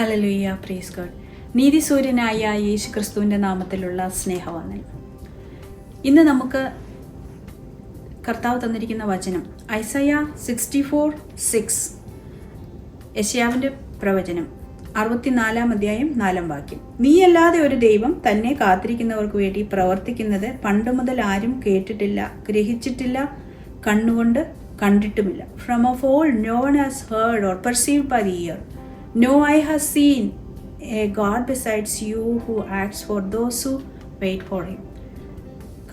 ഹലലുയ്യ പ്രീസ് God നീതിസൂര്യനായ യേശു ക്രിസ്തുവിന്റെ നാമത്തിലുള്ള സ്നേഹവന്ദനം. ഇന്ന് നമുക്ക് കർത്താവ് തന്നിരിക്കുന്ന വചനം ഐസയ സിക്സ്റ്റി ഫോർ സിക്സ് യശയാവിന്റെ പ്രവചനം അറുപത്തിനാലാം അധ്യായം നാലാം വാക്യം. നീയല്ലാതെ ഒരു ദൈവം തന്നെ കാത്തിരിക്കുന്നവർക്ക് വേണ്ടി പ്രവർത്തിക്കുന്നത് പണ്ട് മുതൽ ആരും കേട്ടിട്ടില്ല ഗ്രഹിച്ചിട്ടില്ല കണ്ണുകൊണ്ട് കണ്ടിട്ടുമില്ല. From of all no one has heard or perceive by the ear no eye has seen a God besides you who acts for those who wait for him.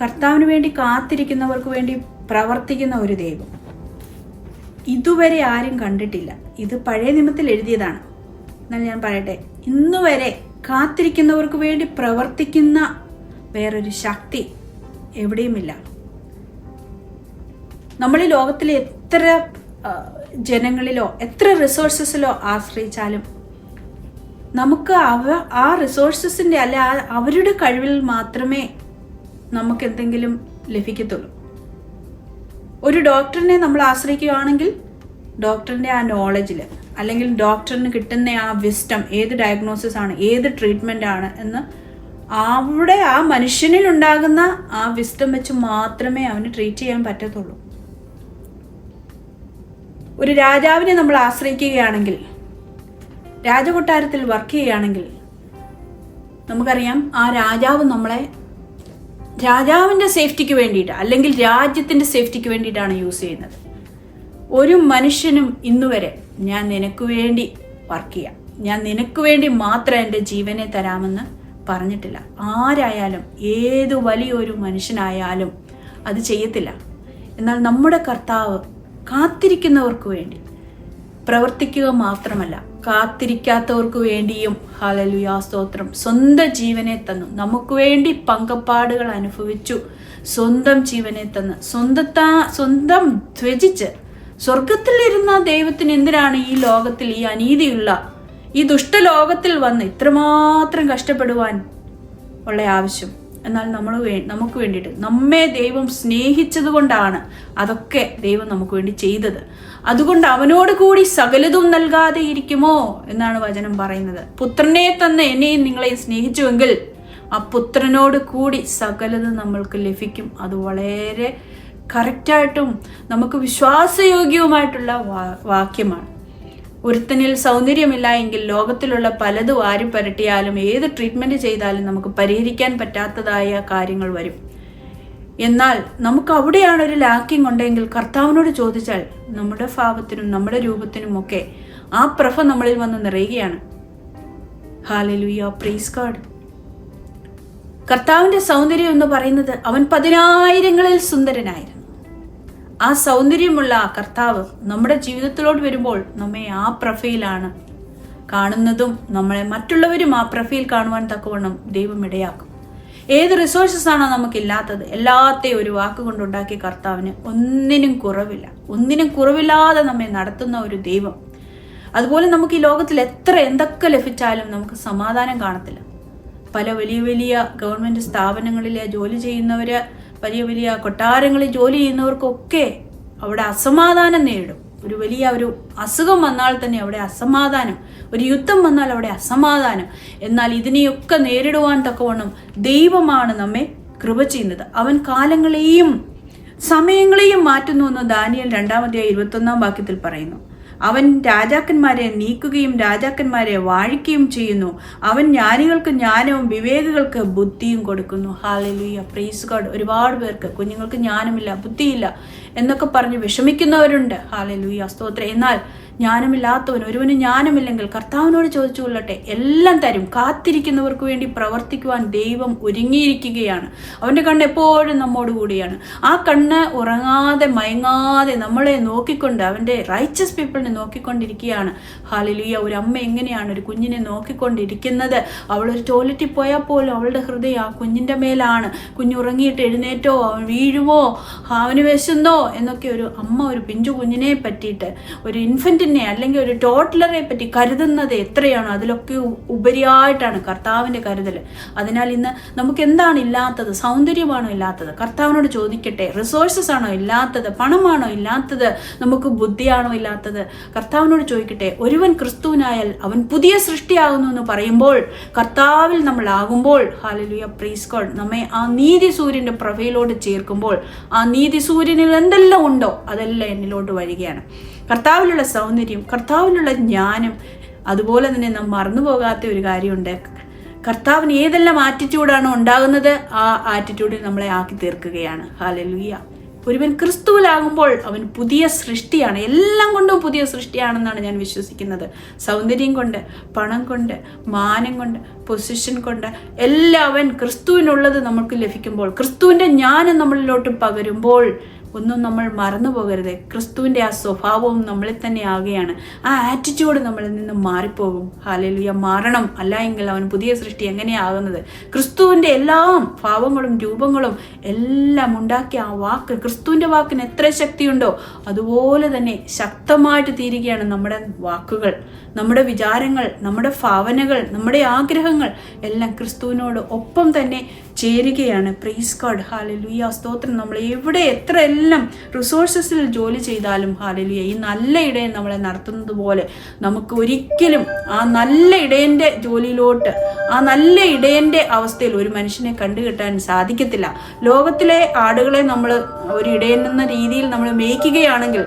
കർത്താവിന് വേണ്ടി കാത്തിരിക്കുന്നവർക്ക് വേണ്ടി പ്രവർത്തിക്കുന്ന ഒരു ദൈവം. ഇതുവരെ ആരും കണ്ടിട്ടില്ല. ഇത് പഴയ നിയമത്തിൽ എഴുതിയതാണ്. എന്നാൽ ഞാൻ പറയട്ടെ ഇന്നുവരെ കാത്തിരിക്കുന്നവർക്ക് വേണ്ടി പ്രവർത്തിക്കുന്ന വേറൊരു ശക്തി എവിടെയുമില്ല. നമ്മൾ ഈ ലോകത്തിലെ എത്ര ജനങ്ങളിലോ എത്ര റിസോഴ്സസിലോ ആശ്രയിച്ചാലും നമുക്ക് അവ ആ റിസോഴ്സസിന്റെ അല്ല അവരുടെ കഴിവിൽ മാത്രമേ നമുക്ക് എന്തെങ്കിലും ലഭിക്കത്തുള്ളൂ. ഒരു ഡോക്ടറിനെ നമ്മൾ ആശ്രയിക്കുകയാണെങ്കിൽ ഡോക്ടറിന്റെ ആ നോളജിൽ അല്ലെങ്കിൽ ഡോക്ടറിന് കിട്ടുന്ന ആ വിസ്റ്റം ഏത് ഡയഗ്നോസിസ് ആണ് ഏത് ട്രീറ്റ്മെന്റ് ആണ് എന്ന് അവിടെ ആ മനുഷ്യനിൽ ഉണ്ടാകുന്ന ആ വിസ്റ്റം വെച്ച് മാത്രമേ അവന് ട്രീറ്റ് ചെയ്യാൻ പറ്റത്തുള്ളൂ. ഒരു രാജാവിനെ നമ്മൾ ആശ്രയിക്കുകയാണെങ്കിൽ രാജകൊട്ടാരത്തിൽ വർക്ക് ചെയ്യുകയാണെങ്കിൽ നമുക്കറിയാം ആ രാജാവ് നമ്മളെ രാജാവിന്റെ സേഫ്റ്റിക്ക് വേണ്ടിയിട്ട് അല്ലെങ്കിൽ രാജ്യത്തിന്റെ സേഫ്റ്റിക്ക് വേണ്ടിയിട്ടാണ് യൂസ് ചെയ്യുന്നത്. ഒരു മനുഷ്യനും ഇന്നുവരെ ഞാൻ നിനക്ക് വേണ്ടി വർക്ക് ചെയ്യാം. ഞാൻ നിനക്ക് വേണ്ടി മാത്രം എന്റെ ജീവനെ തരാമെന്ന് പറഞ്ഞിട്ടില്ല. ആരായാലും ഏത് വലിയൊരു മനുഷ്യനായാലും അത് ചെയ്യത്തില്ല. എന്നാൽ നമ്മുടെ കർത്താവ് കാത്തിരിക്കുന്നവർക്ക് വേണ്ടി. പ്രവർത്തിക്കുക മാത്രമല്ല കാത്തിരിക്കാത്തവർക്ക് വേണ്ടിയും ഹലലുയാ സ്തോത്രം. സ്വന്തം ജീവനെ തന്നു. നമുക്ക് വേണ്ടി പങ്കപ്പാടുകൾ അനുഭവിച്ചു. സ്വന്തം ജീവനെ തന്ന്. സ്വന്തത്താ സ്വന്തം ധ്വജിച്ച് സ്വർഗത്തിലിരുന്ന ദൈവത്തിന് എന്തിനാണ് ഈ ലോകത്തിൽ ഈ അനീതിയുള്ള ഈ ദുഷ്ടലോകത്തിൽ വന്ന് ഇത്രമാത്രം കഷ്ടപ്പെടുവാൻ ഉള്ള ആവശ്യം? എന്നാൽ നമ്മൾ നമുക്ക് വേണ്ടിയിട്ട് നമ്മെ ദൈവം സ്നേഹിച്ചത് കൊണ്ടാണ് അതൊക്കെ ദൈവം നമുക്ക് വേണ്ടി ചെയ്തത്. അതുകൊണ്ട് അവനോട് കൂടി സകലതും നൽകാതെ ഇരിക്കുമോ എന്നാണ് വചനം പറയുന്നത്. പുത്രനെ തന്നെ എന്നെയും നിങ്ങളെയും സ്നേഹിച്ചുവെങ്കിൽ ആ പുത്രനോട് കൂടി സകലതും നമ്മൾക്ക് ലഭിക്കും. അത് വളരെ കറക്റ്റായിട്ടും നമുക്ക് വിശ്വാസയോഗ്യവുമായിട്ടുള്ള വാക്യമാണ്. ഒരുത്തനിൽ സൗന്ദര്യമില്ല എങ്കിൽ ലോകത്തിലുള്ള പലതും പരട്ടിയാലും ഏത് ട്രീറ്റ്മെന്റ് ചെയ്താലും നമുക്ക് പരിഹരിക്കാൻ പറ്റാത്തതായ കാര്യങ്ങൾ വരും. എന്നാൽ നമുക്ക് അവിടെയാണ് ഒരു ലാക്കിംഗ് ഉണ്ടെങ്കിൽ കർത്താവിനോട് ചോദിച്ചാൽ നമ്മുടെ ഭാവത്തിനും നമ്മുടെ രൂപത്തിനും ഒക്കെ ആ പ്രഭ നമ്മളിൽ വന്ന് നിറയുകയാണ്. കർത്താവിന്റെ സൗന്ദര്യം എന്ന് പറയുന്നത് അവൻ പതിനായിരങ്ങളിൽ സുന്ദരനായിരുന്നു. ആ സൗന്ദര്യമുള്ള ആ കർത്താവ് നമ്മുടെ ജീവിതത്തിലോട്ട് വരുമ്പോൾ നമ്മെ ആ പ്രഫയിലാണ് കാണുന്നതും നമ്മളെ മറ്റുള്ളവരും ആ പ്രൊഫൈൽ കാണുവാൻ തക്കവണ്ണം ദൈവം ഇടയാക്കും. ഏത് റിസോഴ്സസ് ആണോ നമുക്കില്ലാത്തത് എല്ലാത്തെയും ഒരു വാക്ക് കൊണ്ടുണ്ടാക്കിയ കർത്താവിന് ഒന്നിനും കുറവില്ല. ഒന്നിനും കുറവില്ലാതെ നമ്മെ നടത്തുന്ന ഒരു ദൈവം. അതുപോലെ നമുക്ക് ഈ ലോകത്തിൽ എത്ര എന്തൊക്കെ ലഭിച്ചാലും നമുക്ക് സമാധാനം കാണത്തില്ല. പല വലിയ വലിയ ഗവൺമെന്റ് സ്ഥാപനങ്ങളിലെ ജോലി ചെയ്യുന്നവര് വലിയ വലിയ കൊട്ടാരങ്ങളിൽ ജോലി ചെയ്യുന്നവർക്കൊക്കെ അവിടെ അസമാധാനം നേരിടും. ഒരു വലിയ ഒരു അസുഖം വന്നാൽ തന്നെ അവിടെ അസമാധാനം ഒരു യുദ്ധം വന്നാൽ അവിടെ അസമാധാനം. എന്നാൽ ഇതിനെയൊക്കെ നേരിടുവാൻ തക്കവണ്ണം ദൈവമാണ് നമ്മെ കൃപ ചെയ്യുന്നത്. അവൻ കാലങ്ങളെയും സമയങ്ങളെയും മാറ്റുന്നു എന്ന് ദാനിയൽ രണ്ടാമത്തെ ഇരുപത്തൊന്നാം വാക്യത്തിൽ പറയുന്നു. അവൻ രാജാക്കന്മാരെ നീക്കുകയും രാജാക്കന്മാരെ വാഴിക്കുകയും ചെയ്യുന്നു. അവൻ ജ്ഞാനികൾക്ക് ജ്ഞാനവും വിവേകികൾക്ക് ബുദ്ധിയും കൊടുക്കുന്നു. ഹാലലുയ പ്രീസ് ഗോഡ് ഒരുപാട് പേർക്ക് കുഞ്ഞുങ്ങൾക്ക് ജ്ഞാനമില്ല ബുദ്ധിയില്ല എന്നൊക്കെ പറഞ്ഞ് വിഷമിക്കുന്നവരുണ്ട്. ഹാലലുയ സ്തോത്രം. എന്നാൽ ജ്ഞാനമില്ലാത്തവൻ ഒരുവന് ജ്ഞാനമില്ലെങ്കിൽ കർത്താവിനോട് ചോദിച്ചു കൊള്ളട്ടെ എല്ലാം തരും. കാത്തിരിക്കുന്നവർക്ക് വേണ്ടി പ്രവർത്തിക്കുവാൻ ദൈവം ഒരുങ്ങിയിരിക്കുകയാണ്. അവന്റെ കണ്ണ് എപ്പോഴും നമ്മോട് കൂടിയാണ്. ആ കണ്ണ് ഉറങ്ങാതെ മയങ്ങാതെ നമ്മളെ നോക്കിക്കൊണ്ട് അവന്റെ റൈച്ചസ് പീപ്പിളിനെ നോക്കിക്കൊണ്ടിരിക്കുകയാണ്. ഹാലിലിയ ഒരു അമ്മ എങ്ങനെയാണ് ഒരു കുഞ്ഞിനെ നോക്കിക്കൊണ്ടിരിക്കുന്നത്? അവൾ ഒരു ടോയ്ലറ്റിൽ പോയാൽ പോലും അവളുടെ ഹൃദയം ആ കുഞ്ഞിന്റെ മേലാണ്. കുഞ്ഞ് ഉറങ്ങിയിട്ട് എഴുന്നേറ്റോ? അവൻ വീഴുമോ? അവന് വിശന്നോ? എന്നൊക്കെ ഒരു അമ്മ ഒരു പിഞ്ചു കുഞ്ഞിനെ പറ്റിയിട്ട് ഒരു ഇൻഫന്റിനെ ഇൻഫന്റിനെ അല്ലെങ്കിൽ ഒരു ടോട്ടലറെ പറ്റി കരുതുന്നത് എത്രയാണോ അതിലൊക്കെ ഉപരിയായിട്ടാണ് കർത്താവിന്റെ കരുതൽ അതിനാൽ ഇന്ന് നമുക്ക് എന്താണ് ഇല്ലാത്തത്? സൗന്ദര്യമാണോ ഇല്ലാത്തത്? കർത്താവിനോട് ചോദിക്കട്ടെ. റിസോഴ്സസ് ആണോ ഇല്ലാത്തത്? പണമാണോ ഇല്ലാത്തത്? നമുക്ക് ബുദ്ധിയാണോ ഇല്ലാത്തത്? കർത്താവിനോട് ചോദിക്കട്ടെ. ഒരുവൻ ക്രിസ്തുവിനായാൽ അവൻ പുതിയ സൃഷ്ടിയാകുന്നു എന്ന് പറയുമ്പോൾ കർത്താവിൽ നമ്മൾ ആകുമ്പോൾ ഹാലലുയ പ്രീസ് ഗോഡ് നമ്മെ ആ നീതി സൂര്യന്റെ പ്രഭയിലോട്ട് ചേർക്കുമ്പോൾ ആ നീതി സൂര്യനിൽ എന്തെല്ലാം ഉണ്ടോ അതെല്ലാം എന്നിലോട്ട് വരികയാണ്. കർത്താവിലുള്ള സൗന്ദര്യം കർത്താവിലുള്ള ജ്ഞാനം അതുപോലെ തന്നെ നാം മറന്നു പോകാത്ത ഒരു കാര്യമുണ്ട്. കർത്താവിന് ഏതെല്ലാം ആറ്റിറ്റ്യൂഡാണോ ഉണ്ടാകുന്നത്? ആ ആറ്റിറ്റ്യൂഡിൽ നമ്മളെ ആക്കി തീർക്കുകയാണ്. ഹാലലുയ്യ ഒരുവൻ ക്രിസ്തുവിലാകുമ്പോൾ അവൻ പുതിയ സൃഷ്ടിയാണ്. എല്ലാം കൊണ്ടും പുതിയ സൃഷ്ടിയാണെന്നാണ് ഞാൻ വിശ്വസിക്കുന്നത്. സൗന്ദര്യം കൊണ്ട് പണം കൊണ്ട് മാനം കൊണ്ട് പൊസിഷൻ കൊണ്ട് എല്ലാം അവൻ ക്രിസ്തുവിനുള്ളത് നമുക്ക് ലഭിക്കുമ്പോൾ ക്രിസ്തുവിന്റെ ജ്ഞാനം നമ്മളിലോട്ട് പകരുമ്പോൾ ഒന്നും നമ്മൾ മറന്നു പോകരുത്. ക്രിസ്തുവിന്റെ ആ സ്വഭാവവും നമ്മളിൽ തന്നെ ആകുകയാണ് ആ ആറ്റിറ്റ്യൂഡ് നമ്മളിൽ നിന്ന് മാറിപ്പോകും. ഹാലലുയ മാറണം. അല്ല എങ്കിൽ അവൻ പുതിയ സൃഷ്ടി എങ്ങനെയാകുന്നത് ക്രിസ്തുവിന്റെ എല്ലാ ഭാവങ്ങളും രൂപങ്ങളും എല്ലാം ഉണ്ടാക്കിയ ആ വാക്ക് ക്രിസ്തുവിന്റെ വാക്കിന് എത്ര ശക്തിയുണ്ടോ അതുപോലെ തന്നെ ശക്തമായിട്ട് തീരുകയാണ് നമ്മുടെ വാക്കുകൾ. നമ്മുടെ വിചാരങ്ങൾ നമ്മുടെ ഭാവനകൾ നമ്മുടെ ആഗ്രഹങ്ങൾ എല്ലാം ക്രിസ്തുവിനോട് ഒപ്പം തന്നെ ചേരുകയാണ്. പ്രൈസ് ഗോഡ് ഹാലലുയ സ്തോത്രം. നമ്മൾ എവിടെ എത്ര എല്ലാം റിസോഴ്സസിൽ ജോലി ചെയ്താലും ഹാലലുയ ഈ നല്ല ഇടയൻ നമ്മളെ നടത്തുന്നത് പോലെ നമുക്ക് ഒരിക്കലും ആ നല്ല ഇടയന്റെ ജോലിയിലോട്ട് ആ നല്ല ഇടയന്റെ അവസ്ഥയിൽ ഒരു മനുഷ്യനെ കണ്ടുകിട്ടാൻ സാധിക്കത്തില്ല. ലോകത്തിലെ ആടുകളെ നമ്മൾ ഒരു ഇടയൻ എന്ന രീതിയിൽ നമ്മൾ മേയ്ക്കുകയാണെങ്കിൽ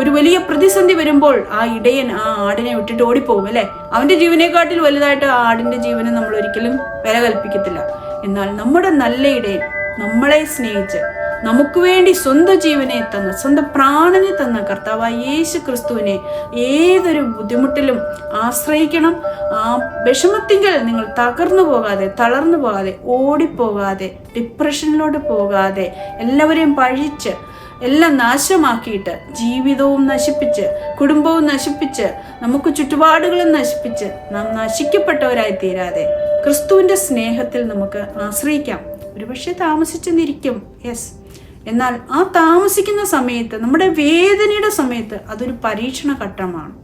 ഒരു വലിയ പ്രതിസന്ധി വരുമ്പോൾ ആ ഇടയൻ ആ ആടിനെ വിട്ടിട്ട് ഓടിപ്പോകും അല്ലേ? അവന്റെ ജീവനെക്കാട്ടിൽ വലുതായിട്ട് ആ ആടിന്റെ ജീവനെ നമ്മൾ ഒരിക്കലും വില കൽപ്പിക്കത്തില്ല. എന്നാൽ നമ്മുടെ നല്ലയിടയിൽ നമ്മളെ സ്നേഹിച്ച് നമുക്ക് വേണ്ടി സ്വന്തം ജീവനെ തന്ന സ്വന്തം പ്രാണനെ തന്ന കർത്താവായ യേശു ക്രിസ്തുവിനെ ഏതൊരു ബുദ്ധിമുട്ടിലും ആശ്രയിക്കണം. ആ വിഷമത്തിങ്കൽ നിങ്ങൾ തകർന്നു പോകാതെ തളർന്നു പോകാതെ ഓടിപ്പോകാതെ ഡിപ്രഷനിലോട്ട് പോകാതെ എല്ലാവരെയും പഴിച്ച് എല്ലാം നാശമാക്കിയിട്ട് ജീവിതവും നശിപ്പിച്ച് കുടുംബവും നശിപ്പിച്ച് നമുക്ക് ചുറ്റുപാടുകളും നശിപ്പിച്ച് നാം നശിക്കപ്പെട്ടവരായി തീരാതെ ക്രിസ്തുവിന്റെ സ്നേഹത്തിൽ നമുക്ക് ആശ്രയിക്കാം. ഒരുപക്ഷെ താമസിച്ചെന്നിരിക്കും. യെസ് എന്നാൽ ആ താമസിക്കുന്ന സമയത്ത് നമ്മുടെ വേദനയുടെ സമയത്ത് അതൊരു പരീക്ഷണ ഘട്ടമാണ്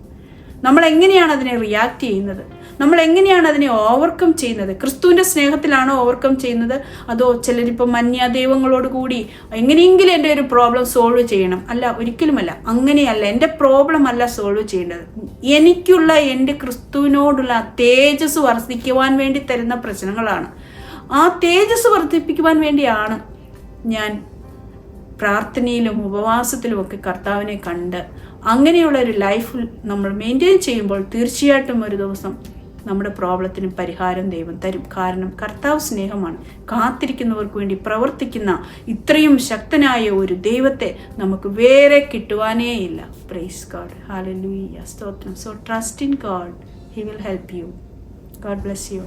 നമ്മൾ എങ്ങനെയാണ് അതിനെ റിയാക്ട് ചെയ്യുന്നത്? നമ്മൾ എങ്ങനെയാണ് അതിനെ ഓവർകം ചെയ്യുന്നത്? ക്രിസ്തുവിന്റെ സ്നേഹത്തിലാണോ ഓവർകം ചെയ്യുന്നത്? അതോ ചിലരിപ്പോൾ മന്യ ദൈവങ്ങളോട് കൂടി എങ്ങനെയെങ്കിലും എന്റെ ഒരു പ്രോബ്ലം സോൾവ് ചെയ്യണം? അല്ല ഒരിക്കലുമല്ല. അങ്ങനെയല്ല. എന്റെ പ്രോബ്ലം അല്ല സോൾവ് ചെയ്യേണ്ടത്. എനിക്കുള്ള എന്റെ ക്രിസ്തുവിനോടുള്ള തേജസ് വർദ്ധിക്കുവാൻ വേണ്ടി തരുന്ന പ്രശ്നങ്ങളാണ്. ആ തേജസ് വർദ്ധിപ്പിക്കുവാൻ വേണ്ടിയാണ് ഞാൻ പ്രാർത്ഥനയിലും ഉപവാസത്തിലും ഒക്കെ കർത്താവിനെ കണ്ട് അങ്ങനെയുള്ള ഒരു ലൈഫ് നമ്മൾ മെയിന്റെയിൻ ചെയ്യുമ്പോൾ തീർച്ചയായിട്ടും ഒരു ദിവസം നമ്മുടെ പ്രോബ്ലത്തിന് പരിഹാരം ദൈവം തരും. കാരണം കർത്താവ് സ്നേഹമാണ്. കാത്തിരിക്കുന്നവർക്ക് വേണ്ടി പ്രവർത്തിക്കുന്ന ഇത്രയും ശക്തനായ ഒരു ദൈവത്തെ നമുക്ക് വേറെ കിട്ടുവാനേ ഇല്ല. പ്രൈസ് ഗാഡ് ഹാലലൂയ സ്തോത്രം. So trust in God he will help you God bless you